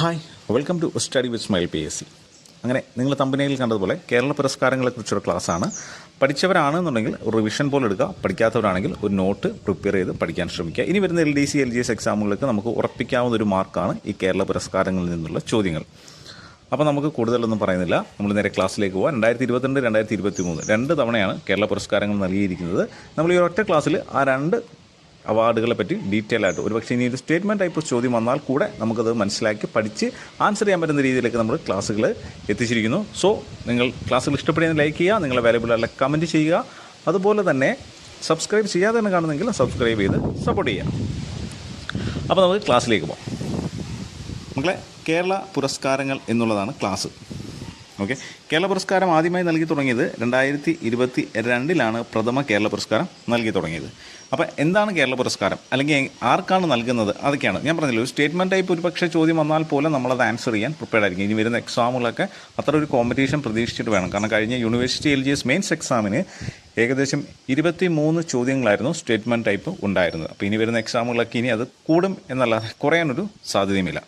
Hi welcome to study with smile P S C അങ്ങനെ നിങ്ങൾ തമ്പനയിൽ കണ്ടതുപോലെ കേരള പുരസ്കാരങ്ങളെക്കുറിച്ചുള്ള ക്ലാസ്സാണ്. പഠിച്ചവരാണെന്നുണ്ടെങ്കിൽ റിവിഷൻ പോലെ എടുക്കുക. പഠിക്കാത്തവരാണെങ്കിൽ ഒരു നോട്ട് പ്രിപ്പയർ ചെയ്ത് പഠിക്കാൻ ശ്രമിക്കുക. ഇനി വരുന്ന L D C L G S എക്സാമുകളിലേക്ക് നമുക്ക് ഉറപ്പിക്കാവുന്ന ഒരു മാർക്കാണ് ഈ കേരള പുരസ്കാരങ്ങളിൽ നിന്നുള്ള ചോദ്യങ്ങൾ. അപ്പോൾ നമുക്ക് കൂടുതലൊന്നും പറയുന്നില്ല. നമ്മൾ നേരെ ക്ലാസ്സിലേക്ക് പോകാം രണ്ടായിരത്തി ഇരുപത്തിരണ്ട് രണ്ടായിരത്തി ഇരുപത്തി മൂന്ന് രണ്ട് തവണയാണ് കേരള പുരസ്കാരങ്ങൾ നൽകിയിരിക്കുന്നത്. നമ്മൾ ഈ ഒറ്റ ക്ലാസ്സിൽ ആ രണ്ട് അവാർഡുകളെ പറ്റി ഡീറ്റെയിൽ ആയിട്ട്. ഒരുപക്ഷെ ഇനി ഒരു സ്റ്റേറ്റ്മെന്റ് ടൈപ്പ് ചോദ്യം വന്നാൽ കൂടെ നമുക്കത് മനസ്സിലാക്കി പഠിച്ച് ആൻസർ ചെയ്യാൻ പറ്റുന്ന രീതിയിലേക്ക് നമ്മൾ ക്ലാസ്സുകൾ എത്തിച്ചിരിക്കുന്നു. സോ നിങ്ങൾ ക്ലാസ്സുകൾ ഇഷ്ടപ്പെടുന്ന ലൈക്ക് ചെയ്യുക നിങ്ങൾ അവൈലബിൾ ആയിട്ടുള്ള കമന്റ് ചെയ്യുക. അതുപോലെ തന്നെ സബ്സ്ക്രൈബ് ചെയ്യാതെ തന്നെ കാണുന്നെങ്കിൽ സബ്സ്ക്രൈബ് ചെയ്ത് സപ്പോർട്ട് ചെയ്യുക. അപ്പോൾ നമുക്ക് ക്ലാസ്സിലേക്ക് പോകാം നമ്മളെ കേരള പുരസ്കാരങ്ങൾ എന്നുള്ളതാണ് ക്ലാസ്. ഓക്കെ. കേരള പുരസ്കാരം ആദ്യമായി നൽകി തുടങ്ങിയത് രണ്ടായിരത്തി ഇരുപത്തി രണ്ടിലാണ് പ്രഥമ കേരള പുരസ്കാരം നൽകി തുടങ്ങിയത്. അപ്പോൾ എന്താണ് കേരള പുരസ്കാരം? അല്ലെങ്കിൽ ആർക്കാണ് നൽകുന്നത്? അതൊക്കെയാണ്. ഞാൻ പറഞ്ഞില്ല ഒരു സ്റ്റേറ്റ്മെന്റ് ടൈപ്പ് ഒരു പക്ഷേ ചോദ്യം വന്നാൽ പോലും നമ്മളത് ആൻസർ ചെയ്യാൻ പ്രിപ്പയർഡ് ആയിരിക്കും. ഇനി വരുന്ന എക്സാമുകളൊക്കെ അത്ര ഒരു കോമ്പറ്റീഷൻ പ്രതീക്ഷിച്ചിട്ട് വേണം. കാരണം കഴിഞ്ഞ university L G S mains എക്സാമിന് ഏകദേശം ഇരുപത്തി മൂന്ന് ചോദ്യങ്ങളായിരുന്നു സ്റ്റേറ്റ്മെന്റ് ടൈപ്പ് ഉണ്ടായിരുന്നത്. അപ്പോൾ ഇനി വരുന്ന എക്സാമുകളൊക്കെ ഇനി അത് കൂടും എന്നല്ല കുറയാനൊരു സാധ്യതയുമില്ല.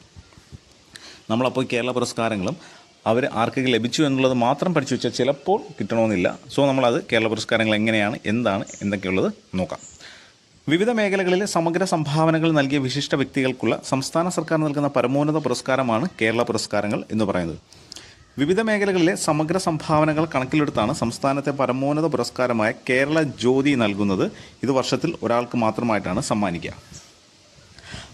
നമ്മളപ്പോൾ കേരള പുരസ്കാരങ്ങളും അവർ ആർക്കൊക്കെ ലഭിച്ചു എന്നുള്ളത് മാത്രം പഠിച്ചു വെച്ചാൽ ചിലപ്പോൾ കിട്ടണമെന്നില്ല. സോ നമ്മളത് കേരള പുരസ്കാരങ്ങൾ എങ്ങനെയാണ് എന്താണ് എന്തൊക്കെയുള്ളത് നോക്കാം. വിവിധ മേഖലകളിലെ സമഗ്ര സംഭാവനകൾ നൽകിയ വിശിഷ്ട വ്യക്തികൾക്കുള്ള സംസ്ഥാന സർക്കാർ നൽകുന്ന പരമോന്നത പുരസ്കാരമാണ് കേരള പുരസ്കാരങ്ങൾ എന്ന് പറയുന്നത്. വിവിധ മേഖലകളിലെ സമഗ്ര സംഭാവനകൾ കണക്കിലെടുത്താണ് സംസ്ഥാനത്തെ പരമോന്നത പുരസ്കാരമായ കേരള ജ്യോതി നൽകുന്നത്. ഇത് വർഷത്തിൽ ഒരാൾക്ക് മാത്രമായിട്ടാണ് സമ്മാനിക്കുക.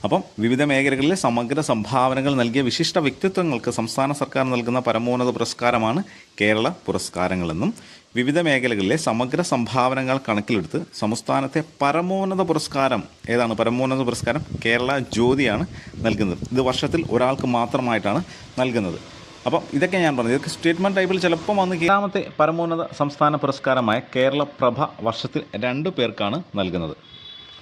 അപ്പം വിവിധ മേഖലകളിലെ സമഗ്ര സംഭാവനകൾ നൽകിയ വിശിഷ്ട വ്യക്തിത്വങ്ങൾക്ക് സംസ്ഥാന സർക്കാർ നൽകുന്ന പരമോന്നത പുരസ്കാരമാണ് കേരള പുരസ്കാരങ്ങളെന്നും വിവിധ മേഖലകളിലെ സമഗ്ര സംഭാവനകൾ കണക്കിലെടുത്ത് സംസ്ഥാനത്തെ പരമോന്നത പുരസ്കാരം ഏതാണ്? പരമോന്നത പുരസ്കാരം കേരള ജ്യോതിയാണ് നൽകുന്നത്. ഇത് വർഷത്തിൽ ഒരാൾക്ക് മാത്രമായിട്ടാണ് നൽകുന്നത്. അപ്പം ഇതൊക്കെ ഞാൻ പറഞ്ഞത് ഇതൊക്കെ സ്റ്റേറ്റ്മെന്റ് ടൈപ്പിൽ ചിലപ്പോൾ വന്ന് കേരളത്തെ പരമോന്നത സംസ്ഥാന പുരസ്കാരമായ കേരള പ്രഭ വർഷത്തിൽ രണ്ട് പേർക്കാണ് നൽകുന്നത്.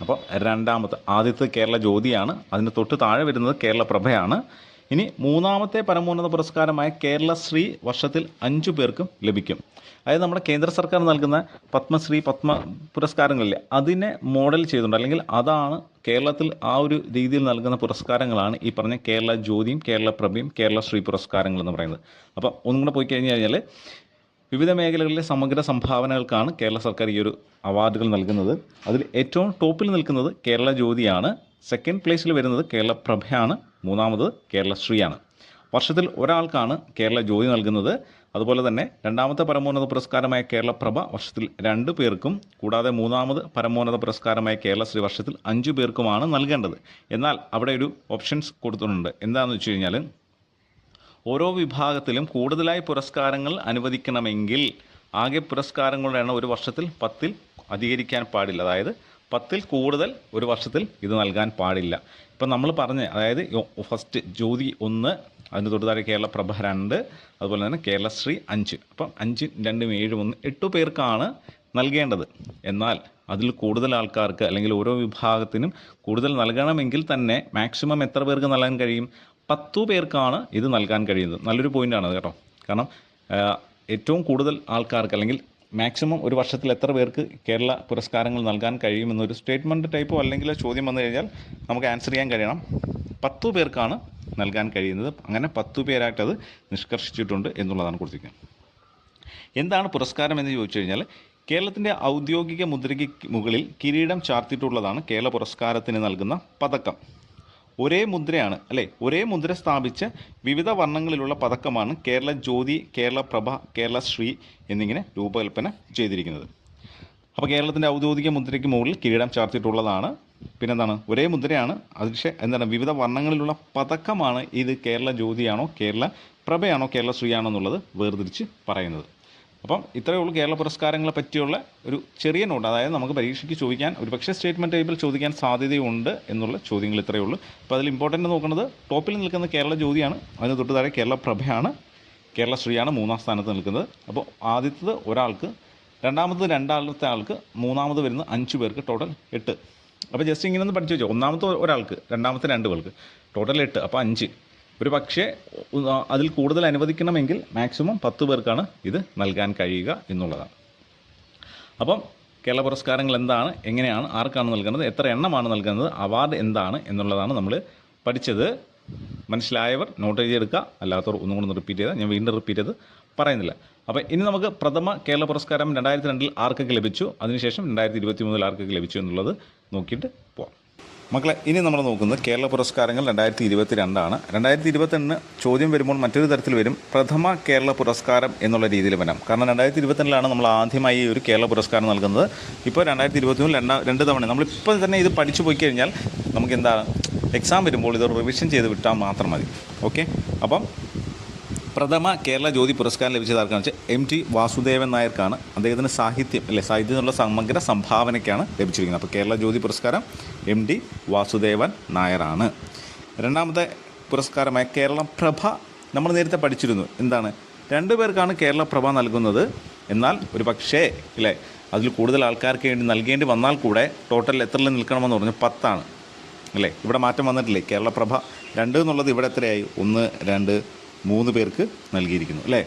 അപ്പോൾ രണ്ടാമത്തെ ആദ്യത്തെ കേരള ജ്യോതിയാണ്. അതിന് തൊട്ട് താഴെ വരുന്നത് കേരള പ്രഭയാണ്. ഇനി മൂന്നാമത്തെ പരമോന്നത പുരസ്കാരമായ കേരളശ്രീ വർഷത്തിൽ അഞ്ചു പേർക്കും ലഭിക്കും. അതായത് നമ്മുടെ കേന്ദ്ര സർക്കാർ നൽകുന്ന പത്മശ്രീ പത്മ പുരസ്കാരങ്ങളില്ലേ അതിനെ മോഡൽ ചെയ്തിട്ടുണ്ട് അല്ലെങ്കിൽ അതാണ് കേരളത്തിൽ ആ ഒരു രീതിയിൽ നൽകുന്ന പുരസ്കാരങ്ങളാണ് ഈ പറഞ്ഞ കേരള ജ്യോതിയും കേരള പ്രഭയും കേരള ശ്രീ പുരസ്കാരങ്ങൾ എന്ന് പറയുന്നത്. അപ്പം ഒന്നും കൂടെ പോയി കഴിഞ്ഞ് കഴിഞ്ഞാൽ വിവിധ മേഖലകളിലെ സമഗ്ര സംഭാവനകൾക്കാണ് കേരള സർക്കാർ ഈ ഒരു അവാർഡുകൾ നൽകുന്നത്. അതിൽ ഏറ്റവും ടോപ്പിൽ നിൽക്കുന്നത് കേരള ജ്യോതിയാണ്. സെക്കൻഡ് പ്ലേസിൽ വരുന്നത് കേരള പ്രഭയാണ്. മൂന്നാമത് കേരളശ്രീയാണ് വർഷത്തിൽ ഒരാൾക്കാണ് കേരള ജ്യോതി നൽകുന്നത്. അതുപോലെ തന്നെ രണ്ടാമത്തെ പരമോന്നത പുരസ്കാരമായ കേരള പ്രഭ വർഷത്തിൽ രണ്ട് പേർക്കും കൂടാതെ മൂന്നാമത് പരമോന്നത പുരസ്കാരമായ കേരള ശ്രീ വർഷത്തിൽ അഞ്ചു പേർക്കുമാണ് നൽകേണ്ടത്. എന്നാൽ അവിടെ ഒരു ഓപ്ഷൻസ് കൊടുത്തിട്ടുണ്ട്. എന്താണെന്ന് വെച്ച് കഴിഞ്ഞാൽ ഓരോ വിഭാഗത്തിലും കൂടുതലായി പുരസ്കാരങ്ങൾ അനുവദിക്കണമെങ്കിൽ ആകെ പുരസ്കാരങ്ങളുടെ എണ്ണം ഒരു വർഷത്തിൽ പത്തിൽ അധികരിക്കാൻ പാടില്ല. അതായത് പത്തിൽ കൂടുതൽ ഒരു വർഷത്തിൽ ഇത് നൽകാൻ പാടില്ല. ഇപ്പം നമ്മൾ പറഞ്ഞ് അതായത് ഫസ്റ്റ് ജ്യോതി ഒന്ന് അതിന് തൊട്ടുതാഴെ കേരള പ്രഭ രണ്ട് അതുപോലെ തന്നെ കേരളശ്രീ അഞ്ച്. അപ്പം അഞ്ച് രണ്ടും ഏഴും ഒന്ന് എട്ട് പേർക്കാണ് നൽകേണ്ടത്. എന്നാൽ അതിൽ കൂടുതൽ ആൾക്കാർക്ക് അല്ലെങ്കിൽ ഓരോ വിഭാഗത്തിനും കൂടുതൽ നൽകണമെങ്കിൽ തന്നെ മാക്സിമം എത്ര പേർക്ക് നൽകാൻ കഴിയും? പത്തു പേർക്കാണ് ഇത് നൽകാൻ കഴിയുന്നത്. നല്ലൊരു പോയിന്റാണ് കേട്ടോ. കാരണം ഏറ്റവും കൂടുതൽ ആൾക്കാർക്ക് അല്ലെങ്കിൽ മാക്സിമം ഒരു വർഷത്തിൽ എത്ര പേർക്ക് കേരള പുരസ്കാരങ്ങൾ നൽകാൻ കഴിയുമെന്നൊരു സ്റ്റേറ്റ്മെന്റ് ടൈപ്പോ അല്ലെങ്കിൽ ചോദ്യം വന്നു കഴിഞ്ഞാൽ നമുക്ക് ആൻസർ ചെയ്യാൻ കഴിയണം. പത്തു പേർക്കാണ് നൽകാൻ കഴിയുന്നത്. അങ്ങനെ പത്തു പേരായിട്ട് അത് നിഷ്കർഷിച്ചിട്ടുണ്ട് എന്നുള്ളതാണ് കൊടുത്തിരിക്കുന്നത് എന്താണ് പുരസ്കാരം എന്ന് ചോദിച്ചു കഴിഞ്ഞാൽ കേരളത്തിന്റെ ഔദ്യോഗിക മുദ്രയ്ക്ക് മുകളിൽ കിരീടം ചാർത്തിയിട്ടുള്ളതാണ് കേരള പുരസ്കാരത്തിന് നൽകുന്ന പതക്കം. ഒരേ മുദ്രയാണ് അല്ലേ? ഒരേ മുദ്ര സ്ഥാപിച്ച് വിവിധ വർണങ്ങളിലുള്ള പതക്കമാണ് കേരള ജ്യോതി കേരള പ്രഭ കേരള ശ്രീ എന്നിങ്ങനെ രൂപകൽപ്പന ചെയ്തിരിക്കുന്നത്. അപ്പോൾ കേരളത്തിന്റെ ഔദ്യോഗിക മുദ്രയ്ക്ക് മുകളിൽ കിരീടം ചാർത്തിയിട്ടുള്ളതാണ്. പിന്നെന്താണ്? ഒരേ മുദ്രയാണ്. അതിപക്ഷേ എന്താണ്? വിവിധ വർണങ്ങളിലുള്ള പതക്കമാണ് ഇത് കേരള ജ്യോതിയാണോ കേരള പ്രഭയാണോ കേരള ശ്രീയാണോ എന്നുള്ളത് വേർതിരിച്ച് പറയുന്നത്. അപ്പം ഇത്രയേ ഉള്ളൂ കേരള പുരസ്കാരങ്ങളെ പറ്റിയുള്ള ഒരു ചെറിയ നോട്ട്. അതായത് നമുക്ക് പരീക്ഷയ്ക്ക് ചോദിക്കാൻ ഒരു പക്ഷേ സ്റ്റേറ്റ്മെന്റ് ടൈപ്പിൽ ചോദിക്കാൻ സാധ്യതയുണ്ട് എന്നുള്ള ചോദ്യങ്ങൾ ഇത്രയേ ഉള്ളൂ. അപ്പോൾ അതിൽ ഇമ്പോർട്ടന്റ് നോക്കുന്നത് ടോപ്പിൽ നിൽക്കുന്ന കേരള ജ്യോതിയാണ് അതിന് തൊട്ട് താഴെ കേരള പ്രഭയാണ് കേരള ശ്രീയാണ് മൂന്നാം സ്ഥാനത്ത് നിൽക്കുന്നത്. അപ്പോൾ ആദ്യത്തത് ഒരാൾക്ക് രണ്ടാമത് രണ്ടാമത്തെ ആൾക്ക് മൂന്നാമത് വരുന്ന അഞ്ച് പേർക്ക് ടോട്ടൽ എട്ട്. അപ്പോൾ ജസ്റ്റ് ഇങ്ങനെ ഒന്ന് പഠിച്ചു വെച്ചോ. ഒന്നാമത്തെ ഒരാൾക്ക് രണ്ടാമത്തെ രണ്ട് പേർക്ക്. ടോട്ടൽ എട്ട് അപ്പോൾ അഞ്ച്. ഒരു പക്ഷേ അതിൽ കൂടുതൽ അനുവദിക്കണമെങ്കിൽ മാക്സിമം പത്ത് പേർക്കാണ് ഇത് നൽകാൻ കഴിയുക എന്നുള്ളതാണ്. അപ്പം കേരള പുരസ്കാരങ്ങൾ എന്താണ് എങ്ങനെയാണ് ആർക്കാണ് നൽകുന്നത് എത്ര എണ്ണമാണ് നൽകുന്നത് അവാർഡ് എന്താണ് എന്നുള്ളതാണ് നമ്മൾ പഠിച്ചത്. മനസ്സിലായവർ നോട്ട് എഴുതിയെടുക്കുക അല്ലാത്തവർ ഒന്നും കൂടെ റിപ്പീറ്റ് ചെയ്താൽ ഞാൻ വീണ്ടും റിപ്പീറ്റ് ചെയ്ത് പറയുന്നില്ല. അപ്പോൾ ഇനി നമുക്ക് പ്രഥമ കേരള പുരസ്കാരം രണ്ടായിരത്തി രണ്ടിൽ ആർക്കൊക്കെ ലഭിച്ചു? അതിനുശേഷം രണ്ടായിരത്തി ഇരുപത്തി മൂന്നിൽ ആർക്കൊക്കെ ലഭിച്ചു എന്നുള്ളത് നോക്കിയിട്ട് പോവാം. മക്കളെ ഇനി നമ്മൾ നോക്കുന്നത് കേരള പുരസ്കാരങ്ങൾ രണ്ടായിരത്തി ഇരുപത്തി രണ്ടാണ് രണ്ടായിരത്തി ഇരുപത്തിരണ്ടിന് ചോദ്യം വരുമ്പോൾ മറ്റൊരു തരത്തിൽ വരും പ്രഥമ കേരള പുരസ്കാരം എന്നുള്ള രീതിയിൽ വരാം കാരണം രണ്ടായിരത്തി ഇരുപത്തിരണ്ടിലാണ് നമ്മൾ ആദ്യമായി ഒരു കേരള പുരസ്കാരം നൽകുന്നത്. ഇപ്പോൾ രണ്ടായിരത്തി ഇരുപത്തി മൂന്നിൽ രണ്ടാ രണ്ട് തവണ നമ്മളിപ്പോൾ തന്നെ ഇത് പഠിച്ചു പോയി കഴിഞ്ഞാൽ നമുക്ക് എന്താണ് എക്സാം വരുമ്പോൾ ഇത് റിവിഷൻ ചെയ്ത് വിട്ടാൽ മാത്രം മതി. ഓക്കെ? അപ്പം പ്രഥമ കേരള ജ്യോതി പുരസ്കാരം ലഭിച്ചത് ആർക്കാണ് വെച്ചാൽ എം ടി വാസുദേവൻ നായർക്കാണ്. അദ്ദേഹത്തിന് സാഹിത്യം അല്ലെ സാഹിത്യത്തിനുള്ള സമഗ്ര സംഭാവനയ്ക്കാണ് ലഭിച്ചിരിക്കുന്നത്. അപ്പോൾ കേരള ജ്യോതി പുരസ്കാരം എം ടി വാസുദേവൻ നായരാണ്. രണ്ടാമത്തെ പുരസ്കാരമായ കേരള പ്രഭ നമ്മൾ നേരത്തെ പഠിച്ചിരുന്നു. എന്താണ്? രണ്ടു പേർക്കാണ് കേരള പ്രഭ നൽകുന്നത്. എന്നാൽ ഒരു പക്ഷേ ഇല്ലേ അതിൽ കൂടുതൽ ആൾക്കാർക്ക് വേണ്ടി നൽകേണ്ടി വന്നാൽ കൂടെ ടോട്ടൽ എത്രയിൽ നിൽക്കണമെന്ന് പറഞ്ഞു പത്താണ്. അല്ലേ ഇവിടെ മാറ്റം വന്നിട്ടില്ലേ? കേരള പ്രഭ രണ്ട് എന്നുള്ളത് ഇവിടെ എത്രയായി? ഒന്ന് രണ്ട് മൂന്ന് പേർക്ക് നൽകിയിരിക്കുന്നു അല്ലേ?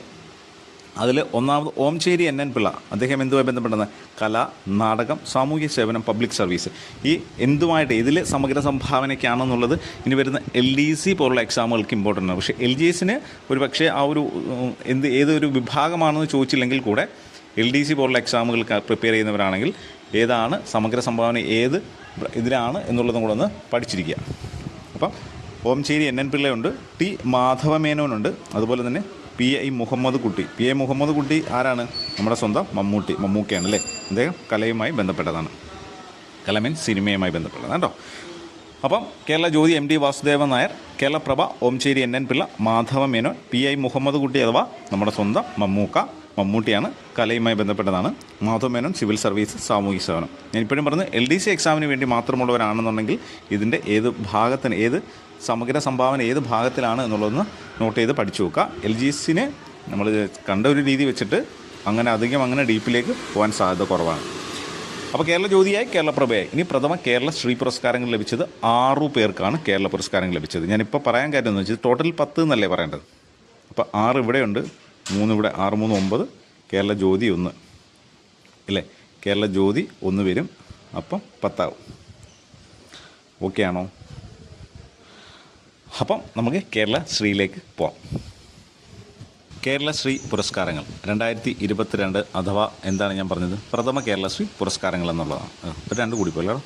അതിൽ ഒന്നാമത് ഓംചേരി എൻ എൻ പിള്ള അദ്ദേഹം എന്തുമായി ബന്ധപ്പെട്ടത് കല നാടകം സാമൂഹ്യ സേവനം പബ്ലിക് സർവീസ്. ഈ എന്തുമായിട്ട് ഇതിൽ സമഗ്ര സംഭാവനയ്ക്കാണെന്നുള്ളത് ഇനി വരുന്ന എൽ ഡി സി പോലുള്ള എക്സാമുകൾക്ക് ഇമ്പോർട്ടന്റ് ആണ്. പക്ഷേ എൽ ജി എസിന് ഒരു പക്ഷേ ആ ഒരു എന്ത് ഏതൊരു വിഭാഗമാണെന്ന് ചോദിച്ചില്ലെങ്കിൽ കൂടെ എൽ ഡി സി പോലുള്ള എക്സാമുകൾക്ക് പ്രിപ്പയർ ചെയ്യുന്നവരാണെങ്കിൽ ഏതാണ് സമഗ്ര സംഭാവന ഏത് ഇതിലാണ് എന്നുള്ളതും കൂടെ ഒന്ന് പഠിച്ചിരിക്കുക. അപ്പം ഓംചേരി എൻ എൻ പിള്ളയുണ്ട് ടി മാധവമേനോനുണ്ട് അതുപോലെ തന്നെ പി ഐ മുഹമ്മദ് കുട്ടി. പി ഐ മുഹമ്മദ് കുട്ടി ആരാണ്? നമ്മുടെ സ്വന്തം മമ്മൂട്ടി മമ്മൂക്കയാണ് അല്ലേ? അദ്ദേഹം കലയുമായി ബന്ധപ്പെട്ടതാണ്. കല മീൻസ് സിനിമയുമായി ബന്ധപ്പെട്ടതാണ് കേട്ടോ. അപ്പം Kerala Jyothi M D Vasudevan Nair Keralaprabha Omchery N N Pillai Madhava Menon P I Muhammad Kutty അഥവാ നമ്മുടെ സ്വന്തം മമ്മൂക്ക മമ്മൂട്ടിയാണ് കലയുമായി ബന്ധപ്പെട്ടതാണ്. മാധവ മേനോൻ സിവിൽ സർവീസ് സാമൂഹിക സേവനം. ഞാൻ ഇപ്പോഴും പറഞ്ഞു എൽ ഡി സി എക്സാമിന് വേണ്ടി മാത്രമുള്ളവരാണെന്നുണ്ടെങ്കിൽ ഇതിന്റെ ഏത് ഭാഗത്തിന് ഏത് സമഗ്ര സംഭാവന ഏത് ഭാഗത്തിലാണ് എന്നുള്ളതൊന്ന് നോട്ട് ചെയ്ത് പഠിച്ചു നോക്കുക. എൽ ജി എസിന് നമ്മൾ കണ്ട ഒരു രീതി വെച്ചിട്ട് അങ്ങനെ അധികം അങ്ങനെ ഡീപ്പിലേക്ക് പോകാൻ സാധ്യത കുറവാണ്. അപ്പോൾ കേരള ജ്യോതിയായി കേരള പ്രഭയായി. ഇനി പ്രഥമ കേരള ശ്രീ പുരസ്കാരങ്ങൾ ലഭിച്ചത് ആറു പേർക്കാണ് കേരള പുരസ്കാരങ്ങൾ ലഭിച്ചത്. ഞാനിപ്പോൾ പറയാൻ കാര്യം എന്ന് വെച്ചാൽ ടോട്ടൽ പത്ത് എന്നല്ലേ പറയേണ്ടത്? അപ്പോൾ ആറ് ഇവിടെയുണ്ട് മൂന്ന് ഇവിടെ ആറ് മൂന്ന് ഒമ്പത് കേരള ജ്യോതി ഒന്ന്. അല്ലേ? കേരള ജ്യോതി ഒന്ന് വരും അപ്പം പത്താവും. ഓക്കെ ആണോ? അപ്പം നമുക്ക് കേരള ശ്രീയിലേക്ക് പോവാം. കേരളശ്രീ പുരസ്കാരങ്ങൾ. രണ്ടായിരത്തി ഇരുപത്തിരണ്ട് അഥവാ എന്താണ് ഞാൻ പറഞ്ഞത്? പ്രഥമ കേരള ശ്രീ പുരസ്കാരങ്ങൾ എന്നുള്ളതാണ്. ഒരു രണ്ട് കൂടി പോയല്ലോ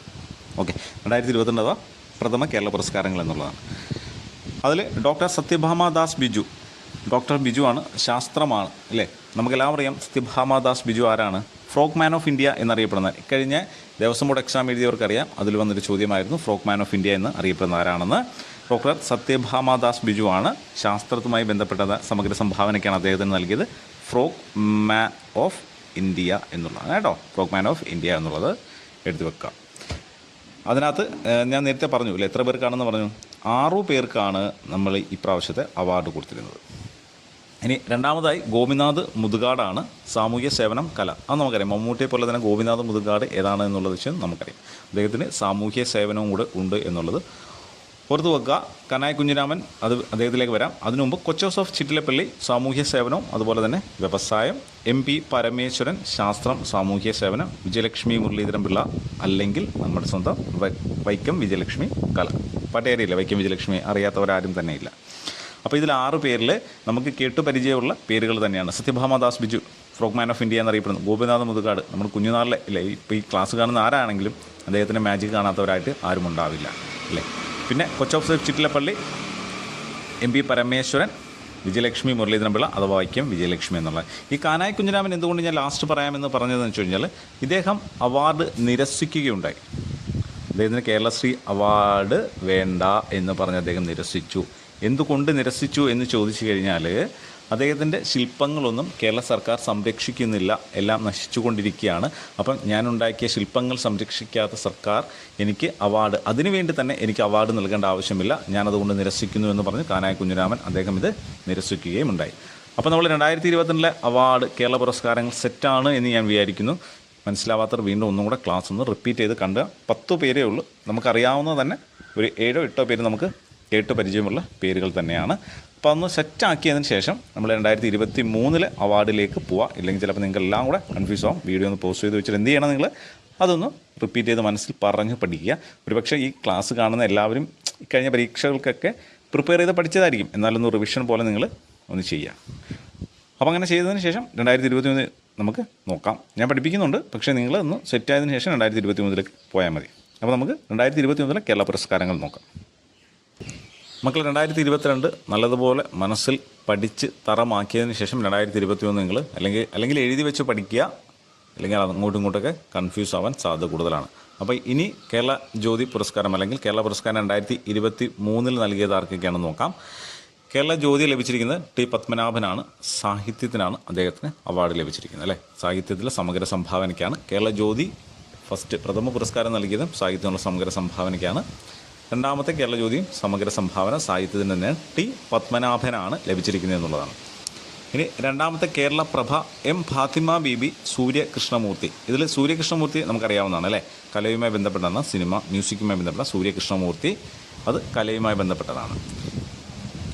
ഓക്കെ. രണ്ടായിരത്തി ഇരുപത്തിരണ്ട് അഥവാ പ്രഥമ കേരള പുരസ്കാരങ്ങൾ എന്നുള്ളതാണ്. അതിൽ ഡോക്ടർ സത്യഭാമ ദാസ് ബിജു ഡോക്ടർ ബിജു ആണ് ശാസ്ത്രമാണ് അല്ലേ? നമുക്കെല്ലാം അറിയാം സത്യഭാമ ദാസ് ബിജു ആരാണ്? ഫ്രോക്ക് മാൻ ഓഫ് ഇന്ത്യ എന്നറിയപ്പെടുന്ന കഴിഞ്ഞ ദേവസ്വം ബോർഡ് എക്സാം എഴുതിയവർക്കറിയാം. അതിൽ വന്നൊരു ചോദ്യമായിരുന്നു ഫ്രോക്ക് മാൻ ഓഫ് ഇന്ത്യ എന്ന് അറിയപ്പെടുന്ന ആരാണെന്ന്. ഡോക്ടർ സത്യഭാമാദാസ് ബിജുവാണ്. ശാസ്ത്രത്തുമായി ബന്ധപ്പെട്ട സമഗ്ര സംഭാവനയ്ക്കാണ് അദ്ദേഹത്തിന് നൽകിയത്. ഫ്രോക്ക് മാൻ ഓഫ് ഇന്ത്യ എന്നുള്ളതാണ് കേട്ടോ. ഫ്രോക്ക് മാൻ ഓഫ് ഇന്ത്യ എന്നുള്ളത് എഴുതി വെക്കുക. അതിനകത്ത് ഞാൻ നേരത്തെ പറഞ്ഞു ഇല്ല? എത്ര പേർക്കാണെന്ന് പറഞ്ഞു? ആറു പേർക്കാണ് നമ്മൾ ഇപ്രാവശ്യത്തെ പ്രാവശ്യത്തെ അവാർഡ് കൊടുത്തിരുന്നത്. ഇനി രണ്ടാമതായി ഗോപിനാഥ് മുതുകാടാണ്. സാമൂഹ്യ സേവനം കല. അത് നമുക്കറിയാം. മമ്മൂട്ടിയെ പോലെ തന്നെ ഗോപിനാഥ് മുതുകാട് ഏതാണ് എന്നുള്ളത് വെച്ച് നമുക്കറിയാം. അദ്ദേഹത്തിന് സാമൂഹ്യ സേവനവും കൂടെ ഉണ്ട് എന്നുള്ളത് ഓർത്ത് വെക്കുക. കനായ കുഞ്ഞിരാമൻ അത് അദ്ദേഹത്തിലേക്ക് വരാം. അതിനുമുമ്പ് കൊച്ചോസ് ഓഫ് ചിറ്റിലപ്പള്ളി സാമൂഹ്യ സേവനവും അതുപോലെ തന്നെ വ്യവസായം എം പി പരമേശ്വരൻ ശാസ്ത്രം സാമൂഹ്യ സേവനം വിജയലക്ഷ്മി മുരളീധരൻ പിള്ള അല്ലെങ്കിൽ നമ്മുടെ സ്വന്തം വൈക്കം വിജയലക്ഷ്മി കല. പട്ടേരിയില്ല വൈക്കം വിജയലക്ഷ്മി? അറിയാത്തവരാരും തന്നെ ഇല്ല. അപ്പോൾ ഇതിൽ ആറ് പേരിൽ നമുക്ക് കേട്ടു പരിചയമുള്ള പേരുകൾ തന്നെയാണ്. Sathyabhamadas Biju frog man of India എന്നറിയപ്പെടുന്നു. ഗോപിനാഥ് മുതുകാട് നമ്മൾ കുഞ്ഞുനാളിലെ ഇല്ലേ? ഇപ്പോൾ ഈ ക്ലാസ് കാണുന്ന ആരാണെങ്കിലും അദ്ദേഹത്തിന്റെ മാജിക് കാണാത്തവരായിട്ട് ആരും ഉണ്ടാവില്ല അല്ലേ? പിന്നെ കൊച്ചോഫ് ചിറ്റിലപ്പള്ളി എം പി പരമേശ്വരൻ വിജയലക്ഷ്മി മുരളീധരൻപിള്ള അഥവാ വൈക്കം വിജയലക്ഷ്മി എന്നുള്ള. ഈ കാനായി കുഞ്ഞിരാമൻ എന്തുകൊണ്ട് ഞാൻ ലാസ്റ്റ് പറയാമെന്ന് പറഞ്ഞതെന്ന് വെച്ച് കഴിഞ്ഞാൽ ഇദ്ദേഹം അവാർഡ് നിരസിക്കുകയുണ്ടായി. അദ്ദേഹത്തിന് കേരളശ്രീ അവാർഡ് വേണ്ട എന്ന് പറഞ്ഞ് അദ്ദേഹം നിരസിച്ചു. എന്തുകൊണ്ട് നിരസിച്ചു എന്ന് ചോദിച്ചു കഴിഞ്ഞാൽ അദ്ദേഹത്തിന്റെ ശില്പങ്ങളൊന്നും കേരള സർക്കാർ സംരക്ഷിക്കുന്നില്ല. എല്ലാം നശിച്ചുകൊണ്ടിരിക്കുകയാണ്. അപ്പം ഞാനുണ്ടാക്കിയ ശില്പങ്ങൾ സംരക്ഷിക്കാത്ത സർക്കാർ എനിക്ക് അവാർഡ് അതിനുവേണ്ടി തന്നെ എനിക്ക് അവാർഡ് നൽകേണ്ട ആവശ്യമില്ല. ഞാനതുകൊണ്ട് നിരസിക്കുന്നു എന്ന് പറഞ്ഞ് കാനായ കുഞ്ഞിരാമൻ അദ്ദേഹം ഇത് നിരസിക്കുകയും ഉണ്ടായി. അപ്പോൾ നമ്മൾ രണ്ടായിരത്തി ഇരുപത്തിരണ്ടിലെ അവാർഡ് കേരള പുരസ്കാരങ്ങൾ സെറ്റാണ് എന്ന് ഞാൻ വിചാരിക്കുന്നു. മനസ്സിലാവാത്തവർ വീണ്ടും ഒന്നും കൂടെ ക്ലാസ് ഒന്ന് റിപ്പീറ്റ് ചെയ്ത് കണ്ട് പത്ത് പേരേ ഉള്ളൂ. നമുക്കറിയാവുന്ന തന്നെ ഒരു ഏഴോ എട്ടോ പേര് നമുക്ക് കേട്ട് പരിചയമുള്ള പേരുകൾ തന്നെയാണ്. അപ്പോൾ അതൊന്ന് സെറ്റാക്കിയതിന് ശേഷം നമ്മൾ രണ്ടായിരത്തി ഇരുപത്തി മൂന്നിലെ അവാർഡിലേക്ക് പോവാം. ഇല്ലെങ്കിൽ ചിലപ്പോൾ നിങ്ങൾക്ക് എല്ലാം കൂടെ കൺഫ്യൂസ് ആവും. വീഡിയോ ഒന്ന് പോസ്റ്റ് ചെയ്ത് വെച്ചിട്ട് എന്ത് ചെയ്യണം നിങ്ങൾ അതൊന്ന് റിപ്പീറ്റ് ചെയ്ത് മനസ്സിൽ പറഞ്ഞ് പഠിക്കുക. ഒരുപക്ഷെ ഈ ക്ലാസ് കാണുന്ന എല്ലാവരും ഇക്കഴിഞ്ഞ കഴിഞ്ഞ പരീക്ഷകൾക്കൊക്കെ പ്രിപ്പയർ ചെയ്ത് പഠിച്ചതായിരിക്കും. എന്നാലൊന്ന് റിവിഷൻ പോലെ നിങ്ങൾ ഒന്ന് ചെയ്യുക. അപ്പോൾ അങ്ങനെ ചെയ്തതിന് ശേഷം രണ്ടായിരത്തി ഇരുപത്തി മൂന്ന് നമുക്ക് നോക്കാം. ഞാൻ പഠിപ്പിക്കുന്നുണ്ട്. പക്ഷേ നിങ്ങൾ ഒന്ന് സെറ്റ് ആയതിനു ശേഷം രണ്ടായിരത്തി ഇരുപത്തി മൂന്നിലേക്ക് പോയാൽ മതി. അപ്പോൾ നമുക്ക് രണ്ടായിരത്തി ഇരുപത്തി മൂന്നിലെ കേരള പുരസ്കാരങ്ങൾ നോക്കാം. മക്കൾ രണ്ടായിരത്തി ഇരുപത്തിരണ്ട് നല്ലതുപോലെ മനസ്സിൽ പഠിച്ച് തറമാക്കിയതിന് ശേഷം രണ്ടായിരത്തി ഇരുപത്തി ഒന്ന് നിങ്ങൾ അല്ലെങ്കിൽ അല്ലെങ്കിൽ എഴുതി വെച്ച് പഠിക്കുക അല്ലെങ്കിൽ അങ്ങോട്ടും ഇങ്ങോട്ടൊക്കെ കൺഫ്യൂസ് ആവാൻ സാധ്യത കൂടുതലാണ്. അപ്പോൾ ഇനി കേരള ജ്യോതി പുരസ്കാരം അല്ലെങ്കിൽ കേരള പുരസ്കാരം രണ്ടായിരത്തി ഇരുപത്തി മൂന്നിൽ നൽകിയത് ആർക്കൊക്കെയാണെന്ന് നോക്കാം. കേരള ജ്യോതി ലഭിച്ചിരിക്കുന്നത് ടി പത്മനാഭനാണ്. സാഹിത്യത്തിനാണ് അദ്ദേഹത്തിന് അവാർഡ് ലഭിച്ചിരിക്കുന്നത് അല്ലേ? സാഹിത്യത്തിലെ സമഗ്ര സംഭാവനയ്ക്കാണ്. കേരള ജ്യോതി ഫസ്റ്റ് പ്രഥമ പുരസ്കാരം നൽകിയതും സാഹിത്യത്തിനുള്ള സമഗ്ര സംഭാവനയ്ക്കാണ്. രണ്ടാമത്തെ കേരള ജ്യോതിയും സമഗ്ര സംഭാവന സാഹിത്യത്തിന് തന്നെ ടി പത്മനാഭനാണ് ലഭിച്ചിരിക്കുന്നത് എന്നുള്ളതാണ്. ഇനി രണ്ടാമത്തെ കേരള പ്രഭ എം ഫാത്തിമ ബീബി സൂര്യകൃഷ്ണമൂർത്തി. ഇതിൽ സൂര്യകൃഷ്ണമൂർത്തി നമുക്കറിയാവുന്നതാണ് അല്ലേ? കലയുമായി ബന്ധപ്പെട്ടതാണ് സിനിമ മ്യൂസിക്കുമായി ബന്ധപ്പെട്ട സൂര്യകൃഷ്ണമൂർത്തി. അത് കലയുമായി ബന്ധപ്പെട്ടതാണ്.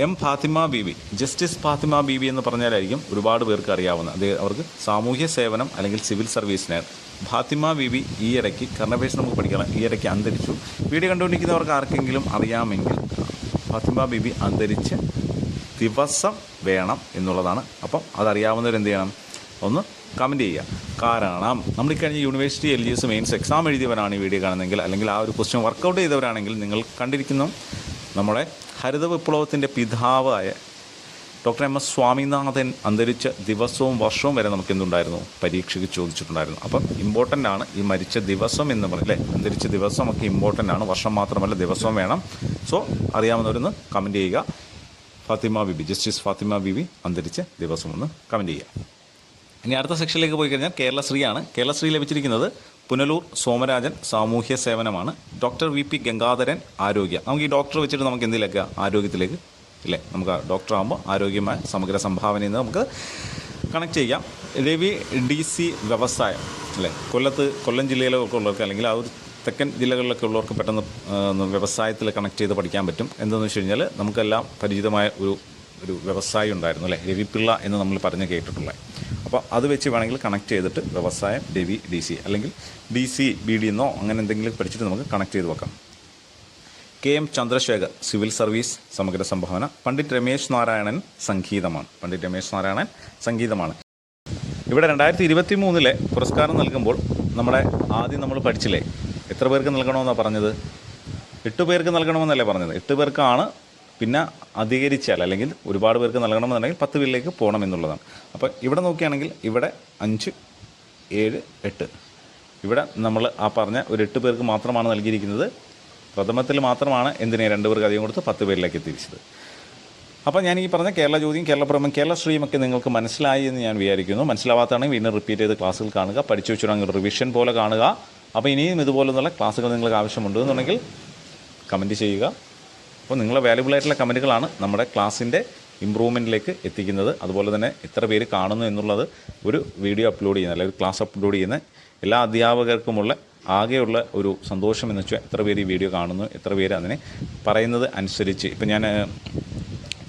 എം ഫാത്തിമ ബീവി ജസ്റ്റിസ് ഫാത്തിമ ബീവി എന്ന് പറഞ്ഞാലായിരിക്കും ഒരുപാട് പേർക്ക് അറിയാവുന്ന അത് അവർക്ക് സാമൂഹ്യ സേവനം അല്ലെങ്കിൽ സിവിൽ സർവീസിന് ഫാത്തിമ ബീവി ഈ ഇടയ്ക്ക് കർണപേശ് നമുക്ക് പഠിക്കണം. ഈ ഇടയ്ക്ക് അന്തരിച്ചു. വീഡിയോ കണ്ടുകൊണ്ടിരിക്കുന്നവർക്ക് ആർക്കെങ്കിലും അറിയാമെങ്കിൽ ഫാത്തിമ ബീബി അന്തരിച്ച് ദിവസം വേണം എന്നുള്ളതാണ്. അപ്പം അതറിയാവുന്നവരെന്ത് ചെയ്യണം? ഒന്ന് കമന്റ് ചെയ്യുക. കാരണം നമ്മൾ ഈ കഴിഞ്ഞ university L G S mains exam എഴുതിയവരാണ് ഈ വീഡിയോ കാണുന്നതെങ്കിൽ അല്ലെങ്കിൽ ആ ഒരു ക്വസ്റ്റ്യൻ വർക്കൗട്ട് ചെയ്തവരാണെങ്കിൽ നിങ്ങൾ കണ്ടിരിക്കുന്നു. നമ്മുടെ ഹരിത വിപ്ലവത്തിന്റെ പിതാവായ ഡോക്ടർ എം എസ് സ്വാമിനാഥൻ അന്തരിച്ച ദിവസവും വർഷവും വരെ നമുക്ക് എന്തുണ്ടായിരുന്നു പരീക്ഷയ്ക്ക് ചോദിച്ചിട്ടുണ്ടായിരുന്നു. അപ്പം ഇമ്പോർട്ടന്റ് ആണ് ഈ മരിച്ച ദിവസം എന്ന് പറയില്ലേ അന്തരിച്ച ദിവസമൊക്കെ ഇമ്പോർട്ടന്റ് ആണ്. വർഷം മാത്രമല്ല ദിവസവും വേണം. സോ അറിയാവുന്നവരൊന്ന് കമന്റ് ചെയ്യുക. ഫാത്തിമ ബിബി ജസ്റ്റിസ് ഫാത്തിമ ബിബി അന്തരിച്ച ദിവസം ഒന്ന് കമന്റ് ചെയ്യുക. ഇനി അടുത്ത സെക്ഷനിലേക്ക് പോയി കഴിഞ്ഞാൽ കേരളശ്രീയാണ്. കേരളശ്രീ ലഭിച്ചിരിക്കുന്നത് പുനലൂർ സോമരാജൻ സാമൂഹ്യ സേവനമാണ്. ഡോക്ടർ വി പി ഗംഗാധരൻ ആരോഗ്യ. നമുക്ക് ഈ ഡോക്ടർ വെച്ചിട്ട് നമുക്ക് എന്തിലേക്ക് ആരോഗ്യത്തിലേക്ക് ഇല്ലേ? നമുക്ക് ഡോക്ടർ ആകുമ്പോൾ ആരോഗ്യമായ സമഗ്ര സംഭാവനയിൽ നിന്ന് നമുക്ക് കണക്ട് ചെയ്യാം. രവി ഡി സി വ്യവസായം അല്ലേ? കൊല്ലത്ത് കൊല്ലം ജില്ലയിലൊക്കെ ഉള്ളവർക്ക് അല്ലെങ്കിൽ ആ ഒരു തെക്കൻ ജില്ലകളിലൊക്കെ ഉള്ളവർക്ക് പെട്ടെന്ന് വ്യവസായത്തിൽ കണക്ട് ചെയ്ത് പഠിക്കാൻ പറ്റും. എന്തെന്ന് വെച്ച് കഴിഞ്ഞാൽ നമുക്കെല്ലാം പരിചിതമായ ഒരു ഒരു വ്യവസായി ഉണ്ടായിരുന്നു അല്ലേ? രവിപിള്ള എന്ന് നമ്മൾ പറഞ്ഞ് കേട്ടിട്ടുള്ളത് അപ്പോൾ അത് വെച്ച് വേണമെങ്കിൽ കണക്ട് ചെയ്തിട്ട് വ്യവസായം രവി ഡി സി അല്ലെങ്കിൽ ഡി സി ബി ഡി എന്നോ അങ്ങനെ എന്തെങ്കിലും പഠിച്ചിട്ട് നമുക്ക് കണക്ട് ചെയ്ത് വെക്കാം K M Chandrasekhar civil service സമഗ്ര സംഭാവന പണ്ഡിറ്റ് രമേശ് നാരായണൻ സംഗീതമാണ്. പണ്ഡിറ്റ് രമേശ് നാരായണൻ സംഗീതമാണ്. ഇവിടെ രണ്ടായിരത്തി ഇരുപത്തി മൂന്നിലെ പുരസ്കാരം നൽകുമ്പോൾ നമ്മുടെ ആദ്യം നമ്മൾ പഠിച്ചില്ലേ? എത്ര പേർക്ക് നൽകണമെന്നാണ് പറഞ്ഞത്? എട്ട് പേർക്ക് നൽകണമെന്നല്ലേ പറഞ്ഞത്? എട്ട് പേർക്കാണ് പിന്നെ അധികരിച്ചാൽ അല്ലെങ്കിൽ ഒരുപാട് പേർക്ക് നൽകണമെന്നുണ്ടെങ്കിൽ പത്ത് പേരിലേക്ക് പോകണം എന്നുള്ളതാണ്. അപ്പോൾ ഇവിടെ നോക്കുകയാണെങ്കിൽ ഇവിടെ അഞ്ച് ഏഴ് എട്ട്. ഇവിടെ നമ്മൾ ആ പറഞ്ഞ ഒരു എട്ട് പേർക്ക് മാത്രമാണ് നൽകിയിരിക്കുന്നത്. പ്രഥമത്തിൽ മാത്രമാണ് എന്തിനെ രണ്ട് പേർക്ക് അധികം കൊടുത്ത് പത്ത് പേരിലേക്ക് എത്തിച്ചത് അപ്പോൾ ഞാൻ ഈ പറഞ്ഞ കേരള ജ്യോതിയും കേരള ശ്രീയും ഒക്കെ നിങ്ങൾക്ക് മനസ്സിലായി എന്ന് ഞാൻ വിചാരിക്കുന്നു. മനസ്സിലാവാത്തതാണെങ്കിൽ വീണ്ടും റിപ്പീറ്റ് ചെയ്ത് ക്ലാസ്സുകൾ കാണുക. പഠിച്ചു വെച്ചിട്ടുണ്ടെങ്കിൽ റിവിഷൻ പോലെ കാണുക. അപ്പോൾ ഇനിയും ഇതുപോലെയുള്ള ക്ലാസ്സുകൾ നിങ്ങൾക്ക് ആവശ്യമുണ്ടെന്നുണ്ടെങ്കിൽ കമന്റ് ചെയ്യുക. അപ്പോൾ നിങ്ങളെ വാല്യുബിൾ ആയിട്ടുള്ള കമന്റുകളാണ് നമ്മുടെ ക്ലാസ്സിന്റെ ഇമ്പ്രൂവ്മെന്റിലേക്ക് എത്തിക്കുന്നത്. അതുപോലെ തന്നെ എത്ര പേര് കാണുന്നു എന്നുള്ളത് ഒരു വീഡിയോ അപ്ലോഡ് ചെയ്യുന്ന അല്ലെങ്കിൽ ക്ലാസ് അപ്ലോഡ് ചെയ്യുന്ന എല്ലാ അധ്യാപകർക്കുമുള്ള ആകെയുള്ള ഒരു സന്തോഷം എന്ന് വെച്ചാൽ എത്ര പേര് ഈ വീഡിയോ കാണുന്നു എത്ര പേര് അതിനെ പറയുന്നത് അനുസരിച്ച്. ഇപ്പം ഞാൻ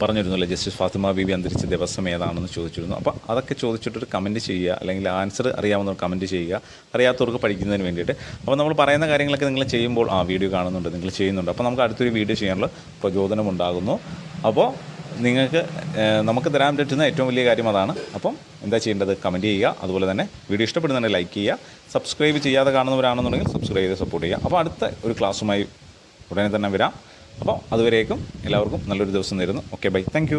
പറഞ്ഞിരുന്നല്ലോ ജസ്റ്റിസ് ഫാത്തിമ ബീബി അന്തരിച്ച ദിവസം ഏതാണെന്ന് ചോദിച്ചിരുന്നു. അപ്പോൾ അതൊക്കെ ചോദിച്ചിട്ടൊരു കമന്റ് ചെയ്യുക അല്ലെങ്കിൽ ആൻസർ അറിയാവുന്നവർ കമന്റ് ചെയ്യുക അറിയാത്തവർക്ക് പഠിക്കുന്നതിന് വേണ്ടിയിട്ട്. അപ്പോൾ നമ്മൾ പറയുന്ന കാര്യങ്ങളൊക്കെ നിങ്ങൾ ചെയ്യുമ്പോൾ ആ വീഡിയോ കാണുന്നുണ്ട് നിങ്ങൾ ചെയ്യുന്നുണ്ട്. അപ്പോൾ നമുക്ക് അടുത്തൊരു വീഡിയോ ചെയ്യാനുള്ള പ്രചോദനം ഉണ്ടാകുന്നു. അപ്പോൾ നിങ്ങൾക്ക് നമുക്ക് തരാൻ പറ്റുന്ന ഏറ്റവും വലിയ കാര്യം അതാണ്. അപ്പം എന്താ ചെയ്യേണ്ടത്? കമന്റ് ചെയ്യുക. അതുപോലെ തന്നെ വീഡിയോ ഇഷ്ടപ്പെടുന്നുണ്ടെങ്കിൽ ലൈക്ക് ചെയ്യുക. സബ്സ്ക്രൈബ് ചെയ്യാതെ കാണുന്നവരാണെന്നുണ്ടെങ്കിൽ സബ്സ്ക്രൈബ് ചെയ്ത് സപ്പോർട്ട് ചെയ്യുക. അപ്പോൾ അടുത്ത ഒരു ക്ലാസ്സുമായി ഉടനെ തന്നെ വരാം. അപ്പോൾ അതുവരേക്കും എല്ലാവർക്കും നല്ലൊരു ദിവസം നേരുന്നു. Okay bye thank